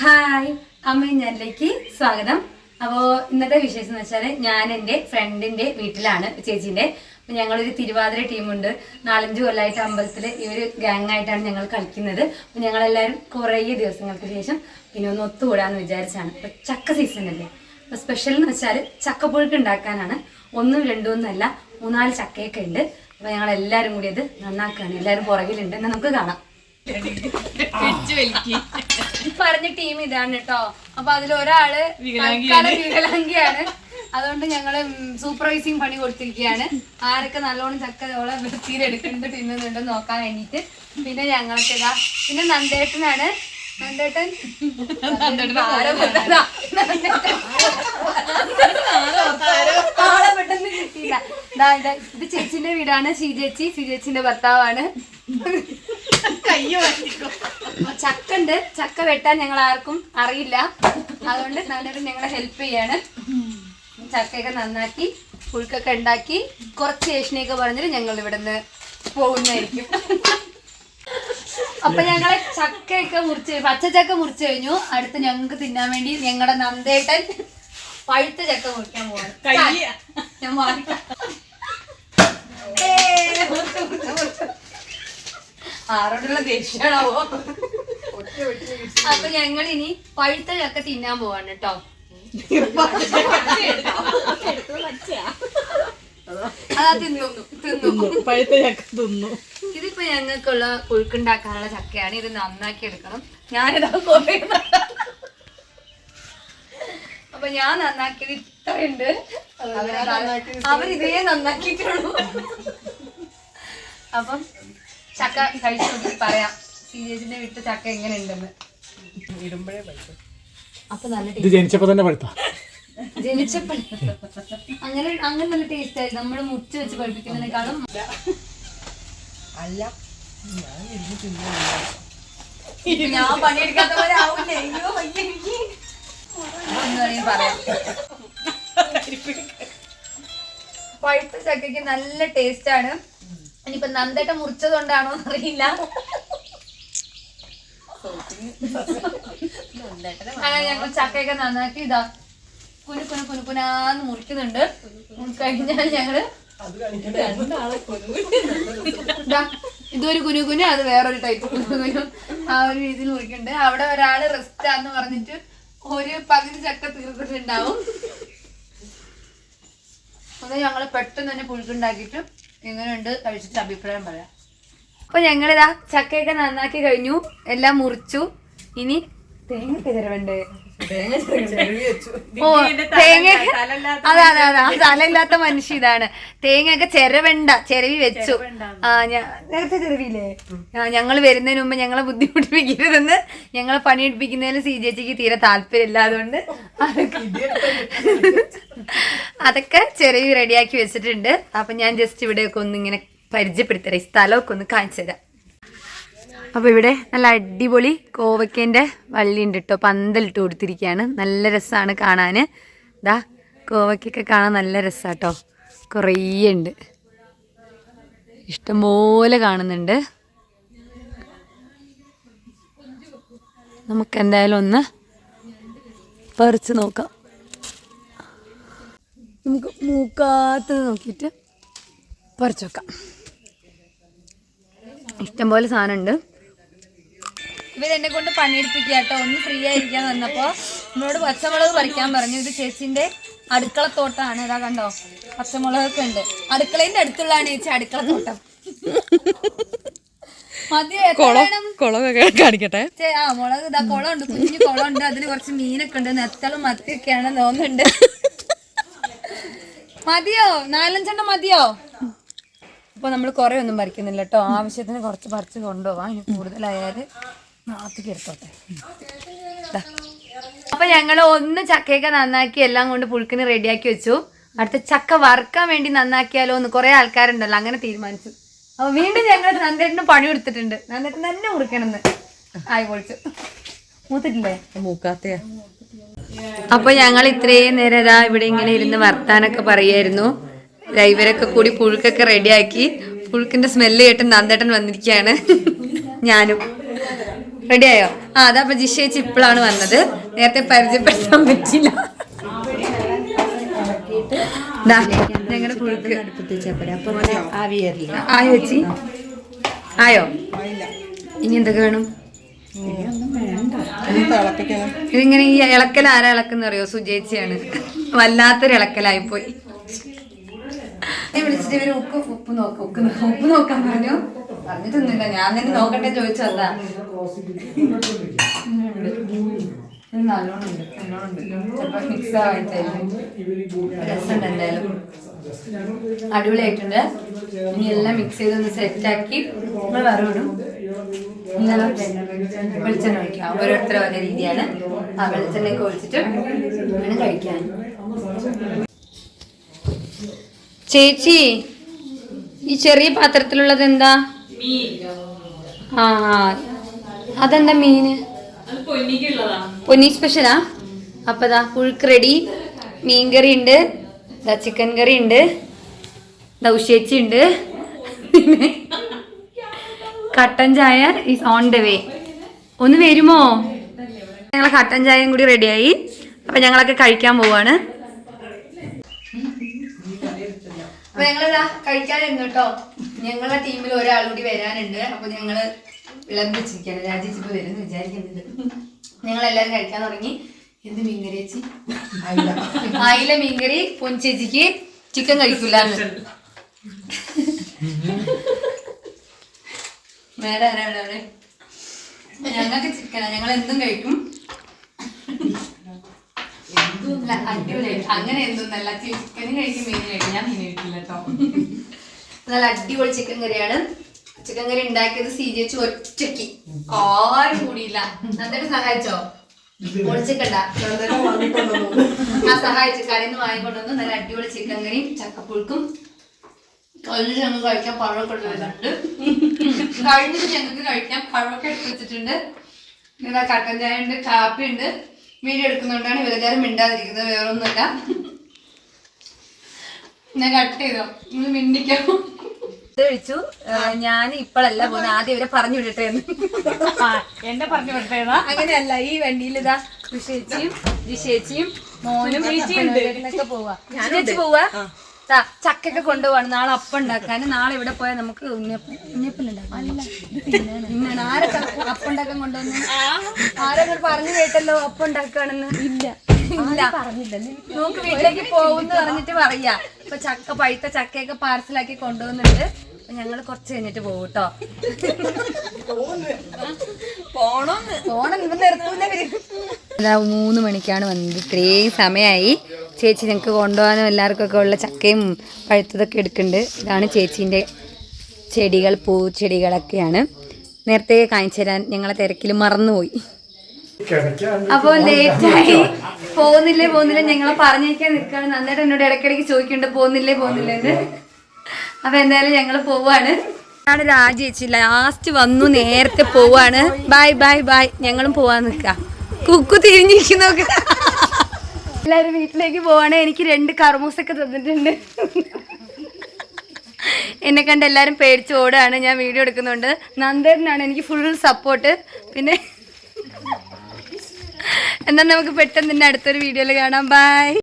Hi അമ്മയും ഞാനിലേക്ക് സ്വാഗതം. അപ്പോൾ ഇന്നത്തെ വിശേഷം എന്ന് വെച്ചാൽ ഞാൻ എന്റെ ഫ്രണ്ടിന്റെ വീട്ടിലാണ് ചേച്ചിന്റെ. ഞങ്ങളൊരു തിരുവാതിര ടീമുണ്ട്. നാലഞ്ച് കൊല്ലമായിട്ട് അമ്പലത്തിൽ ഈ ഒരു ഗാങ് ആയിട്ടാണ് ഞങ്ങൾ കളിക്കുന്നത്. അപ്പോൾ ഞങ്ങളെല്ലാവരും കുറേ ദിവസങ്ങൾക്ക് ശേഷം പിന്നെ ഒന്ന് ഒത്തുകൂടാന്ന് വിചാരിച്ചാണ്. അപ്പോൾ ചക്ക സീസൺ അല്ലേ? അപ്പൊ സ്പെഷ്യൽ എന്ന് വെച്ചാൽ ചക്കപ്പുഴുക്ക് ഉണ്ടാക്കാനാണ്. ഒന്നും രണ്ടും ഒന്നല്ല മൂന്നാൽ ചക്കയൊക്കെ ഉണ്ട്. അപ്പോൾ ഞങ്ങൾ എല്ലാവരും കൂടി അത് നന്നാക്കുകയാണ് എല്ലാവരും പുറകിലുണ്ട്. എന്നാൽ നമുക്ക് കാണാം. ഈ പറഞ്ഞ ടീം ഇതാണ് കേട്ടോ അപ്പൊ അതിൽ ഒരാൾ തൽക്കാലം വികലാംഗിയാണ്. അതുകൊണ്ട് ഞങ്ങൾ സൂപ്പർവൈസിങ് പണി കൊടുത്തിരിക്കുകയാണ്. ആരൊക്കെ നല്ലോണം ചക്ക ചക്കതോളം വൃത്തിയിലെടുക്കുന്നുണ്ട് തിന്നുന്നുണ്ടോ നോക്കാൻ വേണ്ടിട്ട് പിന്നെ ഞങ്ങൾക്ക് ഇതാ. പിന്നെ നന്ദേട്ടനാണ്. നന്ദേട്ടൻ. ആളെ പെട്ടെന്ന് കിട്ടിയില്ല. ഇത് ചേച്ചിന്റെ വീടാണ്. ശ്രീ ചേച്ചി ശ്രീ ചേച്ചിന്റെ ഭർത്താവാണ്. ചക്ക ഉണ്ട് ചക്ക വെട്ടാൻ ഞങ്ങൾ ആർക്കും അറിയില്ല. അതുകൊണ്ട് നല്ലൊരു ഞങ്ങളെ ഹെൽപ്പ് ചെയ്യാണ്. ചക്കയൊക്കെ നന്നാക്കി പുഴുക്കൊക്കെ ഉണ്ടാക്കി കുറച്ച് ഏഷ്യനെയൊക്കെ പറഞ്ഞിട്ട് ഞങ്ങൾ ഇവിടുന്ന് പോകുന്നതായിരിക്കും. അപ്പൊ ഞങ്ങളെ ചക്കയൊക്കെ മുറിച്ച് പച്ച ചക്ക മുറിച്ച് കഴിഞ്ഞു. അടുത്ത് ഞങ്ങൾക്ക് തിന്നാൻ വേണ്ടി ഞങ്ങളുടെ നന്ദേട്ടൻ പഴുത്ത ചക്ക മുറിക്കാൻ പോവാണ്. ഞാൻ മാറിക്കാം. ഏയ്, മുറിച്ചു, മുറിച്ചു, മുറിച്ചു. ആരോടുള്ള ദേഷ്യമാണാവോ അപ്പൊ ഞങ്ങൾ ഇനി പഴുത്ത ചക്ക തിന്നാൻ പോവാണ് കേട്ടോ. അതാ തിന്നു തിന്നു. പഴുത്ത ചക്ക തിന്നു. ഇതിപ്പോ ഞങ്ങൾക്കുള്ള കുഴുക്കുണ്ടാക്കാനുള്ള ചക്കയാണ്. ഇത് നന്നാക്കി എടുക്കണം. ഞാനിതാ കുറേ അപ്പൊ ഞാൻ നന്നാക്കിയത് ഇത്രയുണ്ട്. അവരിതേ നന്നാക്കിയിട്ടുള്ളൂ. അപ്പം ചക്ക കഴിച്ചു നോക്കി പറയാം. സീരിയസിന്റെ വിട്ട് ചക്ക എങ്ങനെ ഉണ്ടെന്ന് അപ്പൊ നല്ല ഇത് ജനിച്ചപ്പോ തന്നെ പഴുത്ത. ജനിച്ചപ്പോ അങ്ങനെ അങ്ങനെ നല്ല ടേസ്റ്റ് ആയി. നമ്മൾ മുറിച്ച് വെച്ച് പഠിപ്പിക്കുന്നതിനേക്കാളും ഞാൻ പണിയെടുക്കാത്ത പോലെ അയ്യോ പഴുത്ത ചക്കയ്ക്ക് നല്ല ടേസ്റ്റ് ആണ്. ഇനിയിപ്പൊ നന്ദേട്ട മുറിച്ചത് കൊണ്ടാണോ എന്നറിയില്ല. അങ്ങനെ ഞങ്ങൾ ചക്കയൊക്കെ നന്നാക്കി ഇതാ കുനു കുനു കുനു കുനാന്ന് മുറിക്കുന്നുണ്ട്. കഴിഞ്ഞാൽ ഞങ്ങൾ ഇതൊരു കുനു കുനു അത് വേറൊരു ടൈപ്പ് കുനു കുനു. ആ ഒരു രീതിയിൽ മുറിക്കുന്നുണ്ട്. അവിടെ ഒരാൾ റെസ്റ്റ് ആന്ന് പറഞ്ഞിട്ട് ഒരു പകുതി ചക്ക തീർത്തിട്ടുണ്ടാവും. അത് ഞങ്ങൾ പെട്ടെന്ന് തന്നെ പുഴുക്കുണ്ടാക്കിയിട്ട് എങ്ങനെയുണ്ട് കഴിച്ചിട്ട് അഭിപ്രായം പറയാം. അപ്പൊ ഞങ്ങളിതാ ചക്കയൊക്കെ നന്നാക്കി കഴിഞ്ഞു. എല്ലാം മുറിച്ചു. ഇനി തേങ്ങ തരവണ്ടേ ഓ തേങ്ങ അതെ അതെ അതെ. തലയില്ലാത്ത മനുഷ്യ ഇതാണ്. തേങ്ങയൊക്കെ ചെരവണ്ട. ചെരവി വെച്ചു. ആ ഞാൻ നേരത്തെ ചെരവിയില്ലേ? ആ ഞങ്ങൾ വരുന്നതിന് മുമ്പ് ഞങ്ങളെ ബുദ്ധിമുട്ടിപ്പിക്കരുതെന്ന് ഞങ്ങളെ പണിയെടുപ്പിക്കുന്നതിന് സി ചേച്ചിക്ക് തീരെ താല്പര്യമില്ല അതുകൊണ്ട് അതൊക്കെ ചെറിയ റെഡിയാക്കി വെച്ചിട്ടുണ്ട്. അപ്പൊ ഞാൻ ജസ്റ്റ് ഇവിടെയൊക്കെ ഒന്ന് ഇങ്ങനെ പരിചയപ്പെടുത്തരാം. ഈ സ്ഥലമൊക്കെ ഒന്ന് കാണിച്ചു തരാം. അപ്പോൾ ഇവിടെ നല്ല അടിപൊളി കോവയ്ക്കേന്റെ വള്ളി ഉണ്ട് കേട്ടോ പന്തലിട്ട് കൊടുത്തിരിക്കുകയാണ്. നല്ല രസമാണ് കാണാൻ ഇതാ കോവക്കൊക്കെ കാണാൻ നല്ല രസമാണ് കേട്ടോ കുറേ ഉണ്ട്. ഇഷ്ടംപോലെ കാണുന്നുണ്ട്. നമുക്ക് എന്തായാലും ഒന്ന് പറിച്ച് നോക്കാം. നമുക്ക് മൂക്കാത്തത് നോക്കിയിട്ട് പറിച്ച് വെക്കാം. ഇഷ്ടംപോലെ സാധനമുണ്ട്. ഇവരെന്നെ കൊണ്ട് പണിയെടുപ്പിക്കുക കേട്ടോ. ഒന്ന് ഫ്രീ ആയിരിക്കാൻ വന്നപ്പോ നമ്മളോട് പച്ചമുളക് പറിക്കാൻ പറഞ്ഞു. ഇത് ചേച്ചിന്റെ അടുക്കളത്തോട്ടാണ്. ഇതാ കണ്ടോ? പച്ചമുളകൊക്കെ ഉണ്ട്. അടുക്കളേന്റെ അടുത്തുള്ളതാണ് ചേച്ചി അടുക്കളത്തോട്ടം. കാണിക്കട്ടെ? ചേ, ആ മുളക് ഇതാ കുളം ഉണ്ട് കുഞ്ഞു കുളം ഉണ്ട് അതിന് കുറച്ച് മീനൊക്കെ ഉണ്ട്. നെത്തളും മത്തിയൊക്കെയാണ് തോന്നുന്നുണ്ട്. മതിയോ? നാലഞ്ചെണ്ണം മതിയോ? അപ്പൊ നമ്മൾ കുറെ ഒന്നും പറിക്കുന്നില്ല കേട്ടോ ആവശ്യത്തിന് കുറച്ച് പറിച്ച് കൊണ്ടുപോവാം. ഇനി കൂടുതലായാൽ നാത്തിക്ക് എടുത്തോട്ടെ. അപ്പൊ ഞങ്ങൾ ഒന്ന് ചക്കയൊക്കെ നന്നാക്കി എല്ലാം കൊണ്ട് പുഴുക്കിന് റെഡിയാക്കി വെച്ചു. അടുത്ത ചക്ക വറുക്കാൻ വേണ്ടി നന്നാക്കിയാലോ എന്ന് കുറെ ആൾക്കാരുണ്ടല്ലോ. അങ്ങനെ തീരുമാനിച്ചു. അപ്പൊ വീണ്ടും ഞങ്ങൾ നന്ദേട്ടന് പണി കൊടുത്തിട്ടുണ്ട്. നന്ദേട്ടൻ തന്നെ മുറിക്കണമെന്ന്. ആയി പൊളിച്ചു. മൂത്തിട്ടില്ലേ? മൂക്കാത്തയാ. അപ്പൊ ഞങ്ങൾ ഇത്രയും നേരം ഇതാ ഇവിടെ ഇങ്ങനെ ഇരുന്ന് വർത്താനൊക്കെ പറയായിരുന്നു. ഇവരൊക്കെ കൂടി പുഴുക്കൊക്കെ റെഡിയാക്കി. പുഴുക്കിന്റെ സ്മെല്ല് കേട്ട് നന്ദേട്ടൻ വന്നിരിക്കുകയാണ്. ഞാനും. റെഡിയായോ ആ അതാ അപ്പൊ ജിഷേച്ചി ഇപ്പോഴാണ് വന്നത്. നേരത്തെ പരിചയപ്പെടുത്താൻ പറ്റില്ല ഞങ്ങളുടെ പുഴുക്ക്. ചേച്ചി? ആയോ? ഇനി എന്തൊക്കെ വേണം? ഇതിങ്ങനെ ഈ ഇളക്കൽ ആരാ ഇളക്കുന്ന അറിയോ? സുജേച്ചിയാണ്. വല്ലാത്തൊരു ഇളക്കലായി പോയി വിളിച്ചിട്ട് ഇവർ ഉപ്പ് ഉപ്പ് നോക്ക ഉപ്പ് ഉപ്പ് നോക്കാൻ പറഞ്ഞു. പറഞ്ഞിട്ടൊന്നുമില്ല. ഞാൻ തന്നെ നോക്കട്ടെ ചോദിച്ചതാ. നല്ലോണം ഉണ്ട് നല്ലോണം ഉണ്ട്. ചിലപ്പോ മിക്സ് ആയിട്ടായിരിക്കും രസമുണ്ട് എന്തായാലും. അടിപൊളിയായിട്ടുണ്ട്. ഇനി എല്ലാം മിക്സ് ചെയ്തൊന്ന് സെറ്റാക്കി നമ്മൾ വറവിടും. ഇന്നലെ വെളിച്ചെണ്ണ ഒഴിക്കാം ഓരോരുത്തരും ഓരോ രീതിയാണ് ആ വെളിച്ചെണ്ണയൊക്കെ ഒഴിച്ചിട്ട് വേണം കഴിക്കാൻ. ചേച്ചി ഈ ചെറിയ പാത്രത്തിലുള്ളത് എന്താ? ആ. അതെന്താ മീന്? പൊന്നി സ്പെഷ്യലാ? അപ്പൊ ദാ പുഴുക്ക് റെഡി. മീൻ കറി ഉണ്ട്. ദാ ചിക്കൻ കറി ഉണ്ട്. ദൗശേച്ചി ഉണ്ട്. കട്ടൻ ചായ ഈസ് ഓൺ ദ വേ. ഒന്ന് വരുമോ? ഞങ്ങളെ കട്ടൻ ചായയും കൂടി റെഡിയായി അപ്പൊ ഞങ്ങളൊക്കെ കഴിക്കാൻ പോവാണ്. അപ്പൊ ഞങ്ങളിതാ കഴിക്കാനിരുന്നു കേട്ടോ. ഞങ്ങളുടെ ടീമിൽ ഒരാൾ കൂടി വരാനുണ്ട്. അപ്പൊ ഞങ്ങൾ വിളമ്പിച്ചിരിക്കാണ്. രാജേച്ചി ഇപ്പൊ വരുന്നു വിചാരിക്കുന്നുണ്ട്. ഞങ്ങൾ എല്ലാരും കഴിക്കാൻ തുടങ്ങി. എന്ത് മീൻകറി ചേച്ചി അയില മീൻകറി പൊൻചേച്ചിക്ക് ചിക്കൻ കഴിക്കൂല മേഡം ആരാണ് അവിടെ? ഞങ്ങൾക്ക് ചിക്കനാ. ഞങ്ങൾ എന്തും കഴിക്കും അടിപൊളിയായിട്ട് അങ്ങനെ എന്തൊന്നല്ല ചിക്കൻ കഴിക്കും മീൻ കഴിക്കും. ഞാൻ മീൻ കഴിക്കില്ല കേട്ടോ. നല്ല അടിപൊളി ചിക്കൻ കറിയാണ്. ചിക്കൻ കറി ഉണ്ടാക്കിയത് സി ജി എച്ച് ഒറ്റയ്ക്ക്. ആരും കൂടിയില്ല. നന്നായിട്ട് സഹായിച്ചോ? പൊളിച്ചിക്കണ്ട. ആ സഹായിച്ചു കടയിൽ നിന്ന് വാങ്ങിക്കൊണ്ടുവന്ന്. നല്ല അടിപൊളി ചിക്കൻ കറിയും ചക്കപ്പുഴുക്കും. കഴിക്കാൻ പഴമൊക്കെ എടുത്തിട്ടുണ്ട് കഴിഞ്ഞിട്ട് ഞങ്ങൾക്ക് കഴിക്കാം പഴമൊക്കെ എടുത്ത് വെച്ചിട്ടുണ്ട്. പിന്നെ കട്ടൻ ചായ ഉണ്ട് കാപ്പി ഉണ്ട്. വീഡിയോ എടുക്കുന്നോണ്ടാണ് ഇവരെല്ലാരും മിണ്ടാതിരിക്കുന്നത് വേറൊന്നുമില്ല. ഞാൻ കട്ട് ചെയ്തോ? ഒന്ന് മിണ്ടിക്കാം? കഴിച്ചു. ഞാൻ ഇപ്പോഴല്ല പോകുന്നത് ആദ്യം ഇവരെ പറഞ്ഞു വിടട്ടെ എന്ന്. എന്നെ പറഞ്ഞു വിടട്ടെ അങ്ങനെയല്ല ഈ വണ്ടിയിൽ ഇതാ കൃഷിയേച്ചിയും ജിഷേച്ചിയും മോനും ചേച്ചിയും പോവാ. ചേച്ചി പോവാ? ചക്കൊക്കെ കൊണ്ടുപോകണം നാളെ അപ്പം ഉണ്ടാക്കാൻ. നാളെ ഇവിടെ പോയാൽ നമുക്ക് ഉണ്ണിയപ്പം ഉണ്ണിയപ്പം ഉണ്ടാക്കാം അല്ല പിന്നെ ആരൊക്കെ അപ്പം ഉണ്ടാക്കാൻ കൊണ്ടുവന്നു? ആരൊക്കെ പറഞ്ഞു കേട്ടല്ലോ അപ്പം ഉണ്ടാക്കുകയാണെന്ന് ഇല്ല. ഇല്ല. നമുക്ക് വീട്ടിലേക്ക് പോകുന്ന പറഞ്ഞിട്ട് പറയാ. ഇപ്പൊ ചക്ക പഴുത്ത ചക്കയൊക്കെ പാർസലാക്കി കൊണ്ടുവന്നിട്ട് ഞങ്ങൾ കുറച്ച് കഴിഞ്ഞിട്ട് പോകും കേട്ടോ. പോണം ഇവ നിർത്തൂല. മൂന്ന് മണിക്കാണ് വന്നത്. ഇത്രയും സമയമായി ചേച്ചി ഞങ്ങൾക്ക് കൊണ്ടുപോകാനും എല്ലാവർക്കൊക്കെ ഉള്ള ചക്കയും പഴുത്തതൊക്കെ എടുക്കുന്നുണ്ട് ഇതാണ് ചേച്ചീന്റെ ചെടികൾ പൂച്ചെടികളൊക്കെയാണ് നേരത്തെ കാണിച്ചു തരാൻ ഞങ്ങളെ തിരക്കിൽ മറന്നുപോയി. അപ്പോൾ ലേറ്റായി. പോകുന്നില്ലേ പോകുന്നില്ല? ഞങ്ങളെ പറഞ്ഞേക്കാൻ നിൽക്കുകയാണ്. നന്നായിട്ട് എന്നോട് ഇടയ്ക്കിടയ്ക്ക് ചോദിക്കുന്നുണ്ട് പോകുന്നില്ലേ പോകുന്നില്ലേ എന്ന്. അപ്പൊ എന്തായാലും ഞങ്ങൾ പോവാണ്. ആണ് രാജേച്ചി ലാസ്റ്റ് വന്നു നേരത്തെ പോവാണ്. ബൈ ബൈ ബൈ ഞങ്ങളും പോവാൻ നിൽക്കാം കുക്കു തിരിഞ്ഞിരിക്കുന്നു നോക്ക്. എല്ലാവരും വീട്ടിലേക്ക് പോവാണ്. എനിക്ക് രണ്ട് കർമൂസൊക്കെ തന്നിട്ടുണ്ട്. എന്നെ കണ്ട് എല്ലാവരും പേടിച്ച് ഓടാണ്. ഞാൻ വീഡിയോ എടുക്കുന്നുണ്ട്. നന്ദേരനാണ് എനിക്ക് ഫുൾ സപ്പോർട്ട് പിന്നെ എന്നാൽ നമുക്ക് പെട്ടെന്ന് തന്നെ അടുത്തൊരു വീഡിയോയിൽ കാണാം. ബൈ